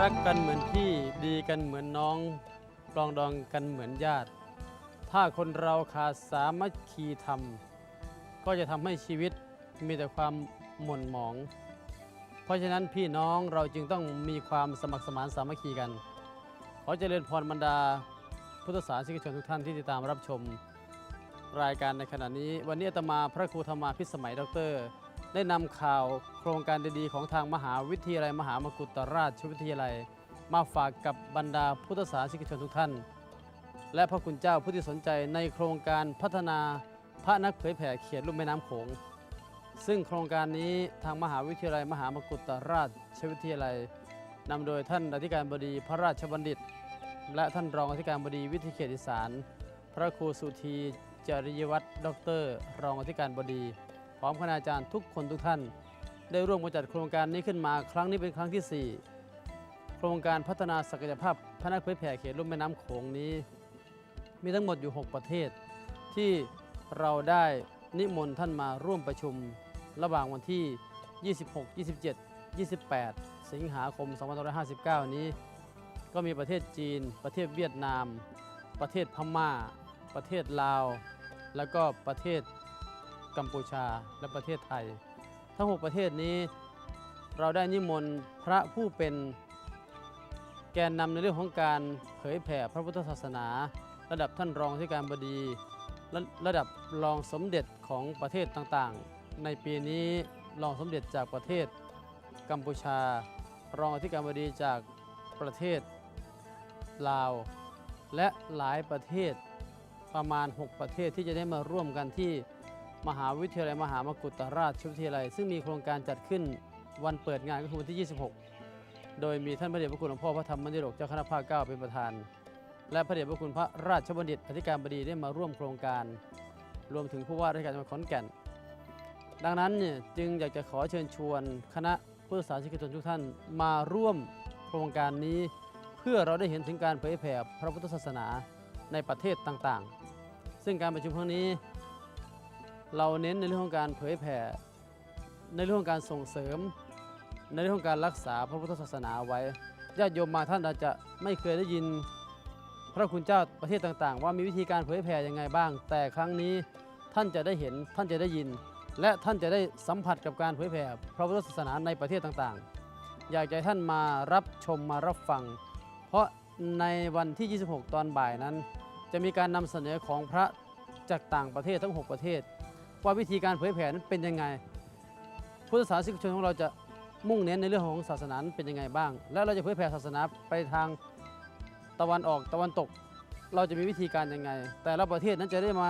รักกันเหมือนพี่ดีกันเหมือนน้องปรองดองกันเหมือนญาติ ถ้าคนเราขาดสามัคคีธรรม ก็จะทำให้ชีวิตมีแต่ความหม่นหมอง เพราะฉะนั้นพี่น้องเราจึงต้องมีความสมัครสมานสามัคคีกัน ขอเจริญพรบรรดา พุทธศาสนิกชนทุกท่านที่ติดตามรับชม รายการในขณะนี้ วันนี้อาตมาพระครูธรรมาพิสมัยดอกเตอร ได้นำข่าวโครงการดีๆของทางมหาวิทยาลัยมหามกุฏราชวิทยาลัย มาฝากกับบรรดาพุทธศาสนิกชนทุกท่าน และพระคุณเจ้าผู้ที่สนใจในโครงการพัฒนาพระนักเผยแผ่เขียนลุ่มแม่น้ำโขง ซึ่งโครงการนี้ทางมหาวิทยาลัยมหามกุฏราชวิทยาลัยนำโดยท่านอธิการบดีพระราชบัณฑิต และท่านรองอธิการบดีวิทยาเขตอีสาน พระครูสุธีจริยวัฒน์ด็อกเตอร์รองอธิการบดี พร้อมคณาจารย์ทุกคนทุกท่าน ได้ร่วมกันจัดโครงการนี้ขึ้นมา ครั้งนี้เป็นครั้งที่ 4 โครงการพัฒนาศักยภาพพระนักเผยแผ่เขตลุ่มแม่น้ำโขงนี้ มีทั้งหมดอยู่ 6 ประเทศ ที่เราได้นิมนต์ท่านมาร่วมประชุม ระหว่างวันที่ 26 27 28 สิงหาคม 2559 นี้ ก็มีประเทศจีน ประเทศเวียดนาม ประเทศพม่า ประเทศลาว แล้วก็ประเทศ กัมพูชาและประเทศไทย ทั้ง 6 ประเทศนี้เราได้นิมนต์พระผู้เป็นแกนนำในเรื่องของการเผยแผ่พระพุทธศาสนา ระดับท่านรองที่การบดีระระดับรองสมเด็จของประเทศต่างๆ ในปีนี้รองสมเด็จจากประเทศกัมพูชา รองอธิการบดีจากประเทศลาว และหลายประเทศประมาณ 6 ประเทศที่จะได้มาร่วมกันที่ มหาวิทยาลัยมหามกุฏราชวิทยาลัย ซึ่งมีโครงการจัดขึ้นวันเปิดงานก็คือวันที่ 26 โดยมีท่านพระเดชพระคุณหลวงพ่อพระธรรมนิรกเจ้าคณะภาคเก้าเป็นประธาน และพระเดชพระคุณพระราชบัณฑิตอธิการบดีได้มาร่วมโครงการ รวมถึงผู้ว่าราชการจังหวัดขอนแก่น ดังนั้นเนี่ยจึงอยากจะขอเชิญชวน คณะผู้ศาสนิกชนทุกท่านมาร่วมโครงการนี้ เพื่อเราได้เห็นถึงการเผยแผ่พระพุทธศาสนาในประเทศต่างๆ ซึ่งการประชุมครั้งนี้ เราเน้นในเรื่องของการเผยแผ่ ในเรื่องของการส่งเสริม ในเรื่องของการรักษาพระพุทธศาสนาไว้ญาติโยมมาท่านอาจจะไม่เคยได้ยิน พระคุณเจ้าประเทศต่างๆ ว่ามีวิธีการเผยแผ่ยังไงบ้าง แต่ครั้งนี้ท่านจะได้เห็นท่านจะได้ยิน และท่านจะได้สัมผัสกับการเผยแผ่พระพุทธศาสนาในประเทศต่างๆ อยากจะให้ท่านมารับชมมารับฟัง เพราะในวันที่ 26 ตอนบ่ายนั้น จะมีการนำเสนอของพระจากต่างประเทศทั้ง 6 ประเทศ ว่าวิธีการเผยแผ่นั้นเป็นยังไง พุทธศาสนิกชนของเราจะมุ่งเน้นในเรื่องของศาสนาเป็นยังไงบ้าง และเราจะเผยแผ่ศาสนาไปทางตะวันออกตะวันตก เราจะมีวิธีการยังไง แต่ละประเทศนั้นจะได้มา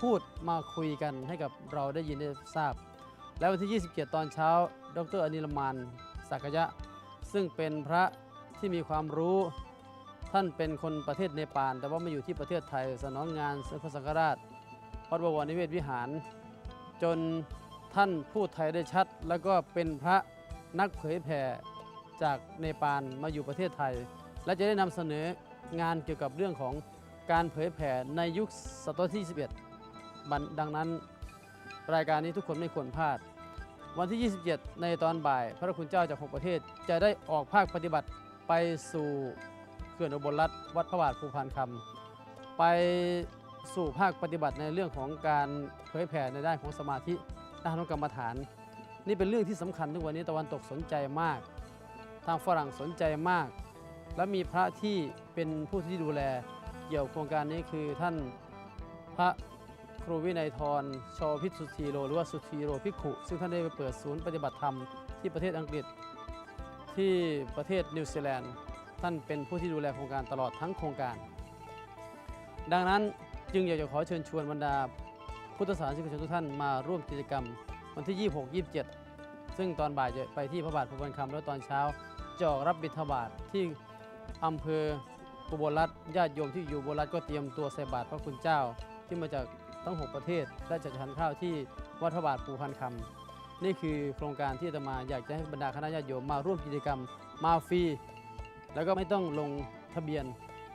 พูดมาคุยกันให้กับเราได้ยินได้ทราบ แล้ววันที่ 27 ตอนเช้า ดรอนิลมานสักยะ ซึ่งเป็นพระที่มีความรู้ ท่านเป็นคนประเทศเนปาลแต่ว่ามาอยู่ที่ประเทศไทยสนองงานสมเด็จพระสังฆราชวัดบวรนิเวศวิหาร จนท่านพูดไทยได้ชัด แล้วก็เป็นพระนักเผยแผ่จากเนปาลมาอยู่ประเทศไทย และจะได้นำเสนองานเกี่ยวกับเรื่องของการเผยแผ่ในยุคศตวรรษที่21บันดังนั้น รายการนี้ทุกคนไม่ควรพลาด วันที่ 27 ในตอนบ่าย พระคุณเจ้าจาก 6 ประเทศจะได้ออกภาคปฏิบัติไปสู่เขื่อนอุบลรัฐวัดพระบาทภูพานคำไป สู่ภาคปฏิบัติในเรื่องของการเผยแผ่ในด้านของสมาธิด้านของกรรมฐาน นี่เป็นเรื่องที่สำคัญทุกวันนี้ตะวันตกสนใจมาก ทางฝรั่งสนใจมาก และมีพระที่เป็นผู้ที่ดูแลเกี่ยวกับโครงการนี้คือท่านพระครูวินัยทรชอพิสุทธีโรหรือว่าสุธีโรภิขุซึ่งท่านได้ไปเปิดศูนย์ปฏิบัติธรรมที่ประเทศอังกฤษ ที่ประเทศนิวซีแลนด์ ท่านเป็นผู้ที่ดูแลโครงการตลอดทั้งโครงการ ดังนั้น จึงอยากจะขอเชิญชวนบรรดาพุทธศาสนิกชนทุกท่านมาร่วมกิจกรรม วันที่ 26 27 ซึ่งตอนบ่ายจะไปที่พระบาทภูมิคำแล้วตอนเช้าจะออกรับบิณฑบาตที่อำเภออุบลรัฐญาติโยมที่อยู่อุบลรัฐก็เตรียมตัวใส่บาตรพระคุณเจ้าที่มาจากทั้ง 6 ประเทศและจะทานข้าวที่วัดพระบาทภูพันคำนี่คือโครงการที่อาตมาอยากจะให้บรรดาคณะญาติโยมมาร่วมกิจกรรมมาฟรีแล้วก็ไม่ต้องลงทะเบียน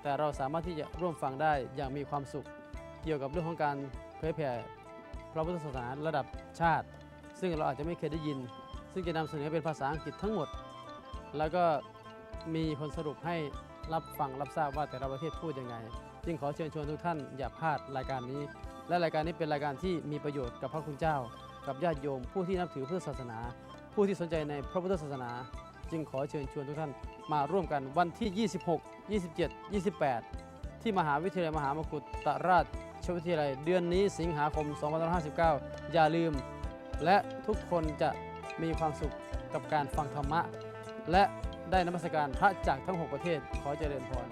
แต่เราสามารถที่จะร่วมฟังได้อย่างมีความสุข เกี่ยวกับเรื่องของการเผยแผ่พระพุทธศาสนาระดับชาติ ซึ่งเราอาจจะไม่เคยได้ยิน ซึ่งจะนำเสนอเป็นภาษาอังกฤษทั้งหมด แล้วก็มีคนสรุปให้รับฟังรับทราบว่าแต่ละประเทศพูดยังไง จึงขอเชิญชวนทุกท่านอย่าพลาดรายการนี้ และรายการนี้เป็นรายการที่มีประโยชน์กับพระคุณเจ้า กับญาติโยม ผู้ที่นับถือพุทธศาสนา ผู้ที่สนใจในพระพุทธศาสนา จึงขอเชิญชวนทุกท่านมาร่วมกันวันที่ 26 27 28 ที่มหาวิทยาลัยมหามกุฏราชวิทยาลัย เดือนนี้สิงหาคม 2559 อย่าลืม และทุกคนจะมีความสุขกับการฟังธรรมะ และได้นมัสการพระจากทั้ง 6 ประเทศขอเจริญพร